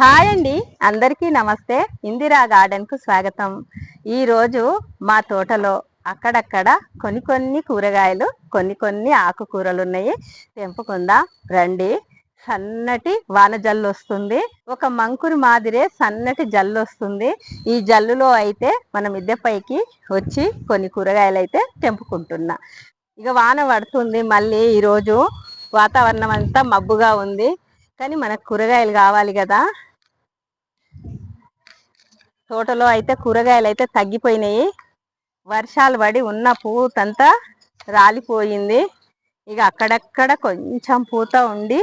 Hi అండి. అందరికీ నమస్తే. ఇందిరా గార్డెన్కు స్వాగతం. ఈరోజు మా తోటలో అక్కడక్కడ కొన్ని కొన్ని కూరగాయలు కొన్ని కొన్ని ఆకుకూరలు ఉన్నాయి తెంపుకుందాం. రండి. సన్నటి వాన జల్లు వస్తుంది ఒక మంకురు మాదిరే సన్నటి జల్లు వస్తుంది ఈ జల్లులో అయితే మనం మిద్దెపైకి వచ్చి కొన్ని కూరగాయలు అయితే తెంపుకుంటున్నా. ఇక వాన పడుతుంది. మళ్ళీ ఈరోజు వాతావరణం అంతా మబ్బుగా ఉంది. కానీ మనకు కూరగాయలు కావాలి కదా. తోటలో అయితే కూరగాయలు అయితే తగ్గిపోయినాయి. వర్షాలు పడి ఉన్న పూతంతా రాలిపోయింది. ఇక అక్కడక్కడ కొంచెం పూత ఉండి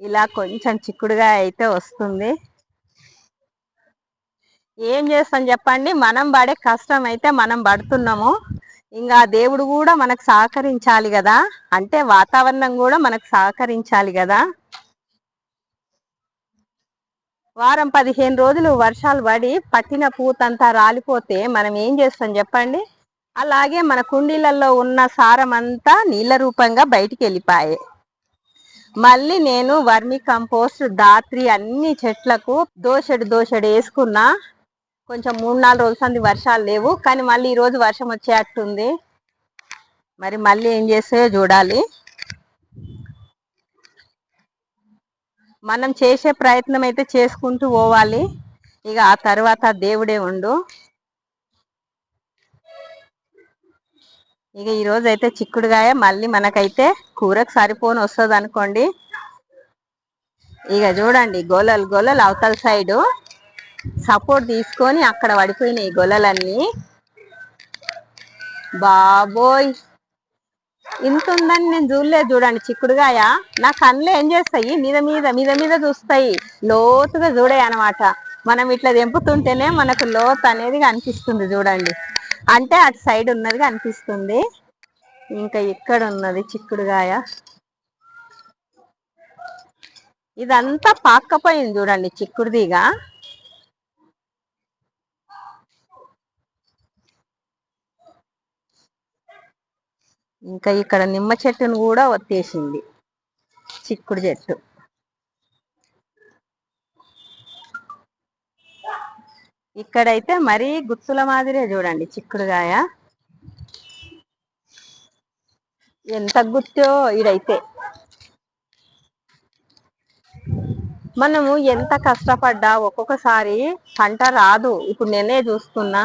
ఇలా కొంచెం చిక్కుడుగా అయితే వస్తుంది. ఏం చేస్తాం చెప్పండి? మనం పడే కష్టం అయితే మనం పడుతున్నాము. ఇంకా దేవుడు కూడా మనకు సహకరించాలి కదా? అంటే వాతావరణం కూడా మనకు సహకరించాలి కదా? వారం పదిహేను రోజులు వర్షాలు పడి పట్టిన పూతంతా రాలిపోతే మనం ఏం చేస్తాం చెప్పండి? అలాగే మన కుండీలలో ఉన్న సారం అంతా నీళ్ళ రూపంగా బయటికి వెళ్ళిపోయాయి. మళ్ళీ నేను వర్మి కంపోస్ట్ దాత్రి అన్ని చెట్లకు దోషడు దోషడు వేసుకున్నా. కొంచెం మూడు నాలుగు రోజుల సంది వర్షాలు లేవు. కానీ మళ్ళీ ఈరోజు వర్షం వచ్చేటట్టుంది. మరి మళ్ళీ ఏం చేస్తే చూడాలి. మనం చేసే ప్రయత్నం అయితే చేసుకుంటూ పోవాలి. ఇక ఆ తర్వాత దేవుడే ఉండు. ఇక ఈరోజు అయితే చిక్కుడుగాయ మళ్ళీ మనకైతే కూరకు సరిపోని వస్తుంది అనుకోండి. ఇక చూడండి గొలలు గొలలు అవతల సైడు సపోర్ట్ తీసుకొని అక్కడ పడిపోయినాయి గొలలన్నీ బాబోయ్! ఇంత ఉందని నేను చూడలేదు చూడండి చిక్కుడుగాయ. నా కళ్ళు ఏం చేస్తాయి? మీద మీద మీద మీద చూస్తాయి. లోతుగా చూడాయి అనమాట మనం ఇట్లా తెంపుతుంటేనే మనకు లోతు అనేది కనిపిస్తుంది చూడండి. అంటే అటు సైడ్ ఉన్నది కనిపిస్తుంది. ఇంకా ఇక్కడ ఉన్నది చిక్కుడుగాయ. ఇదంతా పాక్కపోయింది చూడండి చిక్కుడుదిగా. ఇంకా ఇక్కడ నిమ్మ చెట్టును కూడా వత్తేసింది చిక్కుడు చెట్టు. ఇక్కడైతే మరీ గుత్తుల మాదిరే చూడండి చిక్కుడుగాయ. ఎంత గుత్తో ఇడైతే మనము ఎంత కష్టపడ్డా ఒక్కొక్కసారి పంట రాదు. ఇప్పుడు నేనే చూస్తున్నా.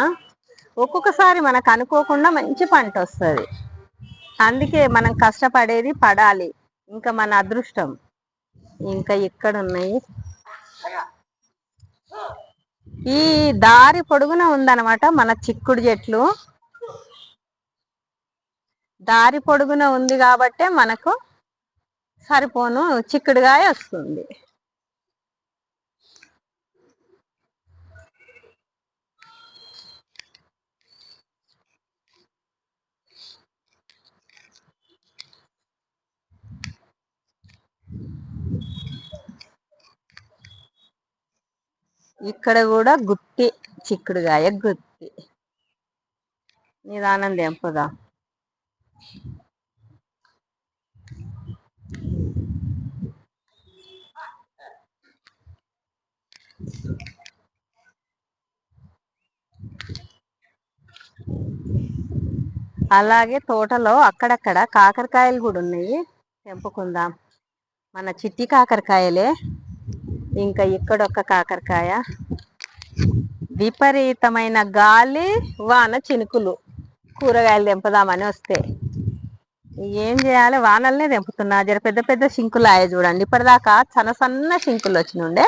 ఒక్కొక్కసారి మనకు అనుకోకుండా మంచి పంట వస్తుంది అందుకే మనం కష్టపడేది పడాలి. ఇంకా మన అదృష్టం. ఇంకా ఇక్కడ ఉన్నాయి ఈ దారి పొడుగున ఉందన్నమాట మన చిక్కుడు చెట్లు. దారి పొడుగున ఉంది కాబట్టే మనకు సరిపోను చిక్కుడుగాయ వస్తుంది. ఇక్కడ కూడా గుత్తి చిక్కుడుగాయ గుత్తి. నిదానం తెంపుదాం అలాగే తోటలో అక్కడక్కడ కాకరకాయలు కూడా ఉన్నాయి. తెంపుకుందాం. మన చిట్టి కాకరకాయలే. ఇంకా ఇక్కడ ఒక కాకరకాయ. విపరీతమైన గాలి వాన చినుకులు. కూరగాయలు తెంపుదామని వస్తే. ఏం చేయాలి? వానల్నే తెంపుతున్నా. జర పెద్ద పెద్ద సింకులు ఆయ చూడండి. ఇప్పటిదాకా సన్న సన్న సింకులు వచ్చినుండే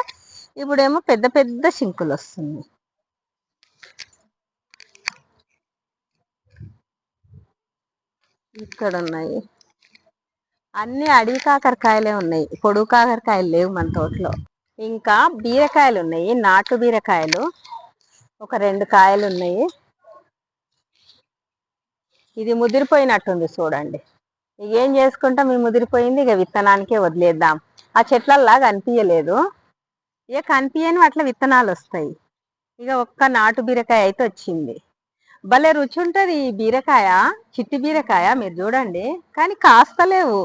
ఇప్పుడేమో పెద్ద పెద్ద సింకులు వస్తుంది ఇక్కడ ఉన్నాయి అన్ని అడవి కాకరకాయలే ఉన్నాయి. పొడుగు కాకరకాయలు లేవు మన తోటలో. ఇంకా బీరకాయలు ఉన్నాయి నాటు బీరకాయలు. ఒక రెండు కాయలు ఉన్నాయి ఇది ముదిరిపోయినట్టుంది చూడండి. ఇక ఏం చేసుకుంటాం? ఇది ముదిరిపోయింది ఇక విత్తనానికే వదిలేద్దాం. ఆ చెట్లల్లా కనిపించలేదు ఇక కనిపించని అట్లా విత్తనాలు వస్తాయి. ఇక ఒక్క నాటు బీరకాయ అయితే వచ్చింది. భలే రుచి ఉంటుంది ఈ బీరకాయ చిట్టి బీరకాయ మీరు చూడండి. కానీ కాస్తలేవు.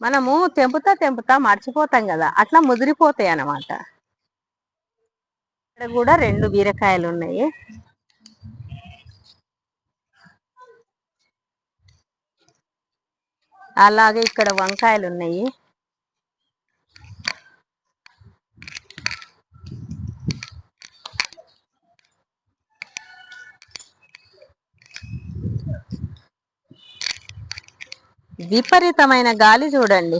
మనము తెంపుతా తెంపుతా మర్చిపోతాం కదా. అట్లా ముదిరిపోతాయి అన్నమాట. ఇక్కడ కూడా రెండు బీరకాయలు ఉన్నాయి. అలాగే ఇక్కడ వంకాయలు ఉన్నాయి. విపరీతమైన గాలి చూడండి.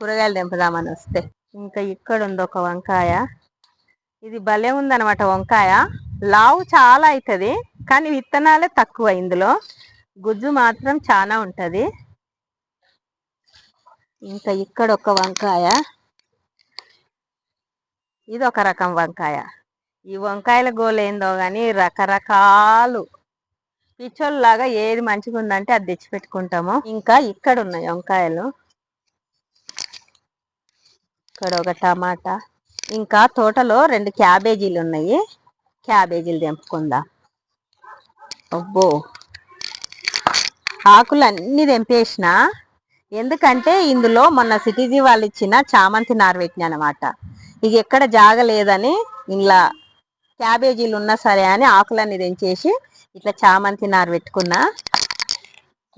కూరగాయలు దింపుదామని వస్తే. ఇంకా ఇక్కడ ఉంది ఒక వంకాయ. ఇది భలే ఉందనమాట వంకాయ. లావు చాలా అవుతుంది కానీ విత్తనాలే తక్కువ ఇందులో. గుజ్జు మాత్రం చాలా ఉంటుంది. ఇంకా ఇక్కడ ఒక వంకాయ. ఇది ఒక రకం వంకాయ. ఈ వంకాయల గోలు ఏందో కానీ రకరకాలు. పిచ్చోళ్ళ లాగా ఏది మంచిగా ఉందంటే అది తెచ్చి పెట్టుకుంటాము. ఇంకా ఇక్కడ ఉన్నాయి వంకాయలు. ఇక్కడ ఒక టమాటా. ఇంకా తోటలో రెండు క్యాబేజీలు ఉన్నాయి. క్యాబేజీలు తెంపుకుందా. అబ్బో! ఆకులు అన్నీ తెంపేసిన ఎందుకంటే ఇందులో మొన్న సిటీజీ వాళ్ళు ఇచ్చిన చామంతి నారు పెట్టిన అనమాట ఇక ఎక్కడ జాగలేదని ఇలా క్యాబేజీలు ఉన్నా సరే అని ఆకులన్నీ తెంచేసి ఇట్లా చామంతి నారు పెట్టుకున్నా.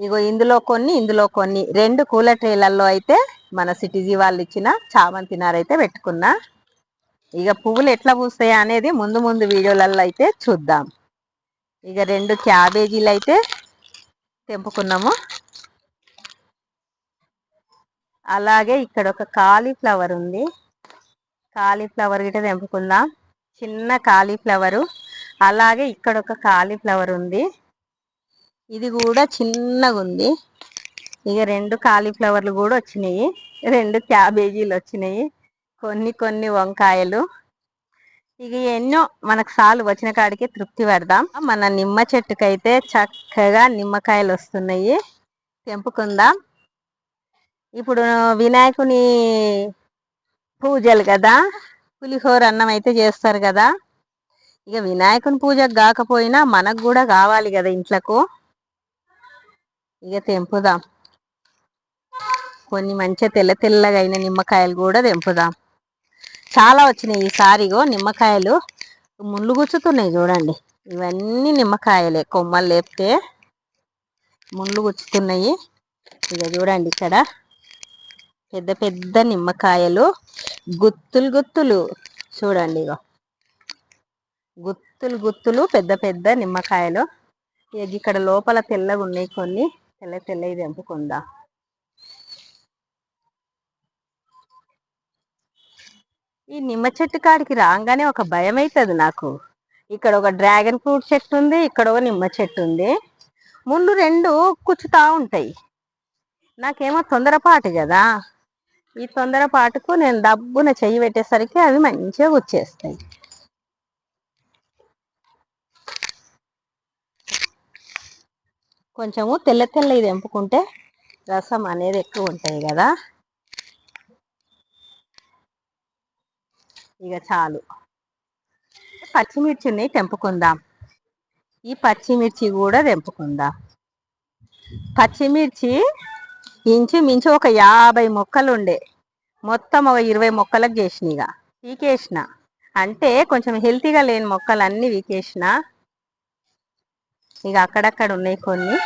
ఇగో ఇందులో కొన్ని ఇందులో కొన్ని. రెండు కూల ట్రేలల్లో అయితే మన సిటీజీ వాళ్ళు ఇచ్చిన చామంతి నారు అయితే పెట్టుకున్నా. ఇక పువ్వులు ఎట్లా పూస్తాయి అనేది ముందు ముందు వీడియోలలో అయితే చూద్దాం. ఇక రెండు క్యాబేజీలు అయితే తెంపుకున్నాము. అలాగే ఇక్కడ ఒక కాలీఫ్లవర్ ఉంది. కాలీఫ్లవర్ గిట్ట తెంపుకుందాం. చిన్న కాలీఫ్లవరు. అలాగే ఇక్కడ ఒక కాలీఫ్లవర్ ఉంది. ఇది కూడా చిన్నగా ఉంది ఇక రెండు కాలీఫ్లవర్లు కూడా వచ్చినాయి. రెండు క్యాబేజీలు వచ్చినాయి. కొన్ని కొన్ని వంకాయలు. ఇక ఎన్నో మనకు సాలు వచ్చిన కాడికి తృప్తి పెడదాం. మన నిమ్మ చెట్టుకైతే చక్కగా నిమ్మకాయలు వస్తున్నాయి. తెంపుకుందాం. ఇప్పుడు వినాయకుని పూజలు కదా. పులిహోర అన్నం అయితే చేస్తారు కదా. ఇక వినాయకుని పూజకు కాకపోయినా మనకు కూడా కావాలి కదా ఇంట్లకు. ఇక తెంపుదాం. కొన్ని మంచిగా తెల్ల తెల్లగా అయిన నిమ్మకాయలు కూడా తెంపుదాం. చాలా వచ్చినాయి ఈసారిగో నిమ్మకాయలు. ముళ్ళు గుచ్చుతున్నాయి చూడండి. ఇవన్నీ నిమ్మకాయలే కొమ్మలు లేపితే ముళ్ళు గుచ్చుతున్నాయి. ఇక చూడండి ఇక్కడ పెద్ద పెద్ద నిమ్మకాయలు. గుత్తులు గుత్తులు. చూడండి ఇగో. గుత్తులు గుత్తులు పెద్ద పెద్ద నిమ్మకాయలు. ఇక్కడ లోపల తెల్లగా ఉన్నాయి కొన్ని. తెల్ల తెల్లవి తెంపుకుందా. ఈ నిమ్మ చెట్టు కాడికి రాగానే ఒక భయం అవుతుంది నాకు. ఇక్కడ ఒక డ్రాగన్ ఫ్రూట్ చెట్టు ఉంది ఇక్కడ ఒక నిమ్మ చెట్టు ఉంది. ముందు రెండు కుచ్చుతా ఉంటాయి. నాకేమో తొందరపాటు కదా. ఈ తొందరపాటుకు నేను డబ్బున చెయ్యి పెట్టేసరికి అవి మంచిగా వచ్చేస్తాయి. కొంచెము తెల్ల తెల్లవి తెంపుకుంటే రసం అనేది ఎక్కువ ఉంటాయి కదా. ఇక చాలు. పచ్చిమిర్చిని తెంపుకుందాం. ఈ పచ్చిమిర్చి కూడా తెంపుకుందాం. పచ్చిమిర్చి ఇంచుమించు ఒక యాభై మొక్కలు ఉండే మొత్తం ఒక ఇరవై మొక్కలకు చేసిన ఇక. వీకేసిన అంటే కొంచెం హెల్తీగా లేని మొక్కలు అన్నీ వీకేసిన ఇక అక్కడక్కడ ఉన్నాయి కొన్ని.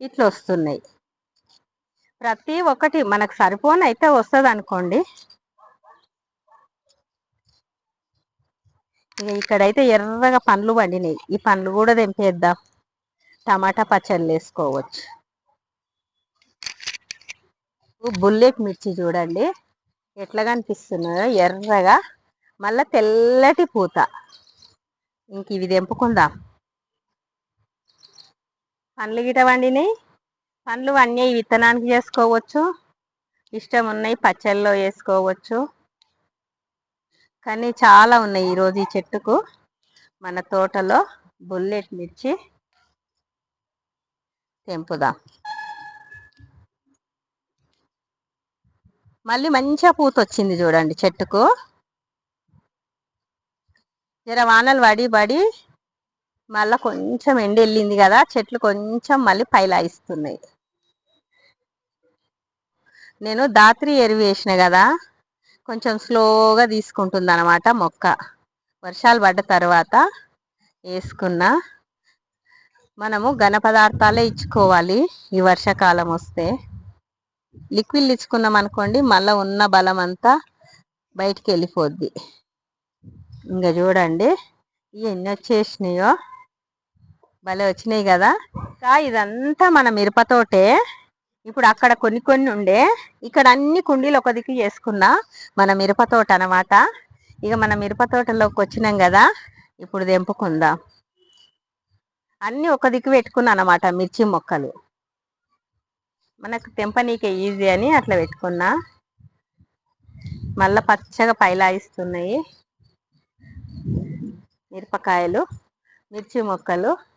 ఇట్లా వస్తున్నాయి. ప్రతి ఒక్కటి మనకు సరిపోని అయితే వస్తుంది అనుకోండి. ఇక ఇక్కడైతే ఎర్రగా పండ్లు పండినాయి. ఈ పండ్లు కూడా తెంపేద్దాం. టమాటా పచ్చళ్ళు వేసుకోవచ్చు. బుల్లెట్ మిర్చి చూడండి. ఎట్లా కనిపిస్తున్నాయో ఎర్రగా మళ్ళా తెల్లటి పూత. ఇంక ఇవి తెంపుకుందాం. పండ్లు గిట వండినాయి పండ్లు అన్నీ విత్తనానికి చేసుకోవచ్చు. ఇష్టం ఉన్నాయి పచ్చళ్ళలో వేసుకోవచ్చు. కానీ చాలా ఉన్నాయి ఈరోజు ఈ చెట్టుకు. మన తోటలో బుల్లెట్ మిర్చి తెంపుదాం. మళ్ళీ మంచిగా పూత వచ్చింది చూడండి చెట్టుకు. జర వానలు పడి పడి మళ్ళీ కొంచెం ఎండ వెళ్ళింది కదా చెట్లు కొంచెం మళ్ళీ పైలాయిస్తున్నాయి నేను దాత్రి ఎరువు వేసిన కదా కొంచెం స్లోగా తీసుకుంటుంది అనమాట మొక్క. వర్షాలు పడ్డ తర్వాత వేసుకున్న. మనము ఘన పదార్థాలే ఇచ్చుకోవాలి ఈ వర్షాకాలం వస్తే. లిక్విడ్ ఇచ్చుకున్నాం అనుకోండి మళ్ళీ ఉన్న బలం అంతా బయటికి వెళ్ళిపోద్ది. ఇంకా చూడండి ఎన్ని వచ్చేసినాయో. భలే వచ్చినాయి కదా? ఇంకా ఇదంతా మన మిరపతోటే. ఇప్పుడు అక్కడ కొన్ని కొన్ని ఉండే. ఇక్కడ అన్ని కుండీలు ఒక దిక్కు చేసుకున్నా మన మిరపతోట అనమాట ఇక మన మిరపతోటలోకి వచ్చినాం కదా ఇప్పుడు తెంపుకుందాం. అన్ని ఒక దిక్కు పెట్టుకున్నా అనమాట మిర్చి మొక్కలు. మనకు తెంపనీకే ఈజీ అని అట్లా పెట్టుకున్నా. మళ్ళా పచ్చగా పైలాయిస్తున్నాయి. మిరపకాయలు మిర్చి మొక్కలు.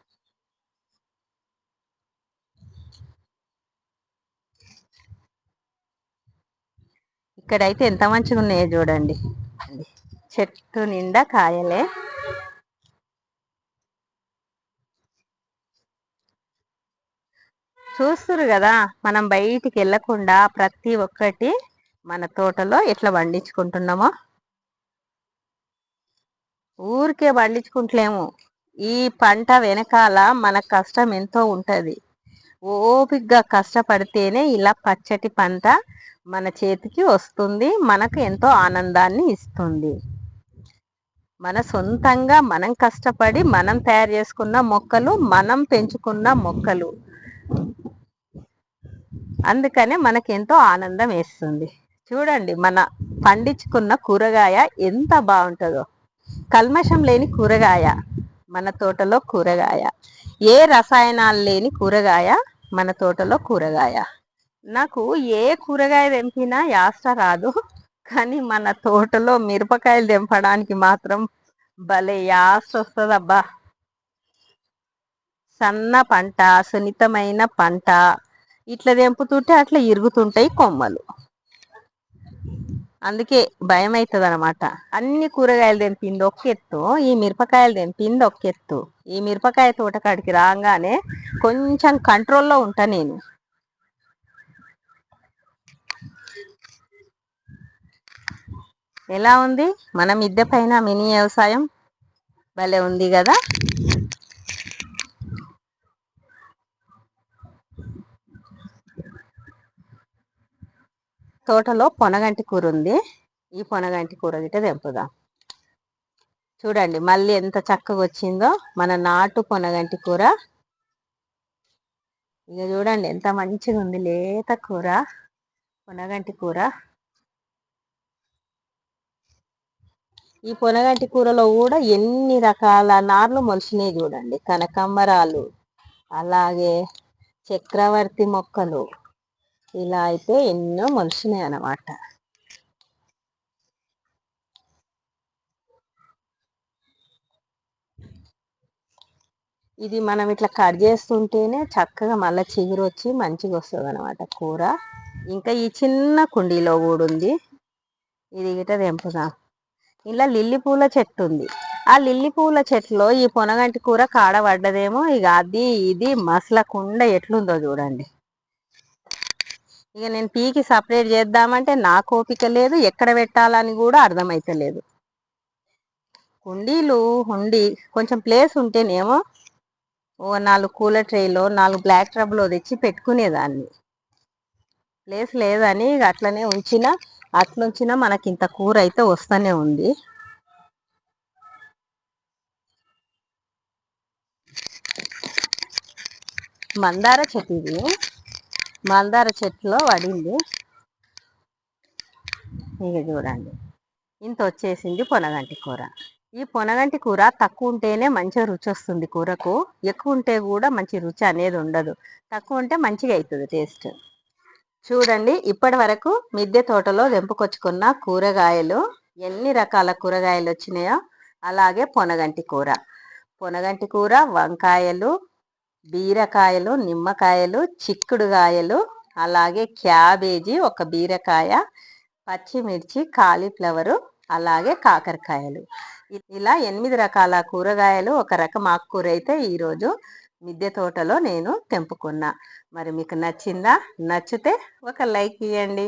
ఇక్కడైతే ఎంత మంచిగా ఉన్నాయో చూడండి చెట్టు నిండా కాయలే. చూస్తురు కదా మనం బయటికి వెళ్ళకుండా ప్రతి ఒక్కటి మన తోటలో ఎట్లా పండించుకుంటున్నామో? ఊరికే పండించుకుంటలేము. ఈ పంట వెనకాల మన కష్టం ఎంతో ఉంటుంది. ఓపిగ్గా కష్టపడితేనే ఇలా పచ్చటి పంట మన చేతికి వస్తుంది మనకు ఎంతో ఆనందాన్ని ఇస్తుంది. మన సొంతంగా మనం కష్టపడి మనం తయారు చేసుకున్న మొక్కలు మనం పెంచుకున్న మొక్కలు. అందుకనే మనకి ఎంతో ఆనందం వేస్తుంది. చూడండి మన పండించుకున్న కూరగాయ ఎంత బాగుంటుందో. కల్మషం లేని కూరగాయ మన తోటలో కూరగాయ. ఏ రసాయనాలు లేని కూరగాయ మన తోటలో కూరగాయ. నాకు ఏ కూరగాయ తెంపినా యాస్ట రాదు. కానీ మన తోటలో మిరపకాయలు తెంపడానికి మాత్రం భలే యాస్ట వస్తుంది అబ్బా సన్న పంట సున్నితమైన పంట ఇట్లా తెంపుతుంటే అట్లా ఇరుగుతుంటాయి కొమ్మలు. అందుకే భయం అవుతుంది అనమాట అన్ని కూరగాయలు తెంపింది ఒక ఎత్తు ఈ మిరపకాయలు తెంపింది ఒక ఎత్తు. ఈ మిరపకాయ తోటకాడికి రాగానే కొంచెం కంట్రోల్లో ఉంటా నేను. ఎలా ఉంది? మన మిద్దె పైన మినీ వ్యవసాయం భలే ఉంది కదా? తోటలో పొనగంటి కూర ఉంది. ఈ పొనగంటి కూర గిట్ట తెంపుదాం. చూడండి మళ్ళీ ఎంత చక్కగా వచ్చిందో మన నాటు పొనగంటి కూర. ఇక చూడండి ఎంత మంచిగా ఉంది. లేత కూర పొనగంటి కూర. ఈ పొనగంటి కూరలో కూడా ఎన్ని రకాల నార్లు మొలిచినాయి చూడండి. కనకంబరాలు అలాగే చక్రవర్తి మొక్కలు ఇలా అయితే ఎన్నో మొలిచినాయి అన్నమాట. ఇది మనం ఇట్లా కట్ చేస్తుంటేనే చక్కగా మళ్ళీ చిగురు వచ్చి మంచిగా వస్తుంది అనమాట కూర. ఇంకా ఈ చిన్న కుండీలో కూడా ఉంది. ఇది గిట తెంపుదాం. ఇలా లిల్లీ పూల చెట్టు ఉంది ఆ లిల్లీ పూల చెట్టులో ఈ పొనగంటి కూర కాడ పడ్డదేమో ఇక అది ఇది మసలకుండా ఎట్లుందో చూడండి. ఇక నేను పీకి సపరేట్ చేద్దామంటే నాకు ఓపిక లేదు ఎక్కడ పెట్టాలని కూడా అర్థమైతలేదు. కుండీలు ఉండి కొంచెం ప్లేస్ ఉంటేనేమో ఓ నాలుగు కూలర్ ట్రేలో నాలుగు బ్లాక్ ట్రబ్లో తెచ్చి పెట్టుకునేదాన్ని. ప్లేస్ లేదని ఇక అట్లనే ఉంచిన అట్నుంచిన మనకి ఇంత కూర అయితే వస్తూనే ఉంది. మందార చెట్టు ఇది. మందార చెట్టులో పడింది. ఇక చూడండి. ఇంత వచ్చేసింది పొనగంటి కూర. ఈ పొనగంటి కూర తక్కువ ఉంటేనే మంచిగా రుచి వస్తుంది కూరకు. ఎక్కువ ఉంటే కూడా మంచి రుచి అనేది ఉండదు. తక్కువ ఉంటే మంచిగా అవుతుంది టేస్ట్. చూడండి ఇప్పటి వరకు మిద్దె తోటలో తెంపుకొచ్చుకున్న కూరగాయలు ఎన్ని రకాల కూరగాయలు వచ్చినాయో అలాగే పొనగంటి కూర. పొనగంటి కూర వంకాయలు బీరకాయలు నిమ్మకాయలు చిక్కుడుకాయలు అలాగే క్యాబేజీ ఒక బీరకాయ పచ్చిమిర్చి కాలీఫ్లవరు అలాగే కాకరకాయలు. ఇలా ఎనిమిది రకాల కూరగాయలు ఒక రకం ఆకుకూర అయితే ఈరోజు మిద్దె తోటలో నేను తెంపుకున్నా. మరి మీకు నచ్చిందా? నచ్చితే ఒక లైక్ ఇవ్వండి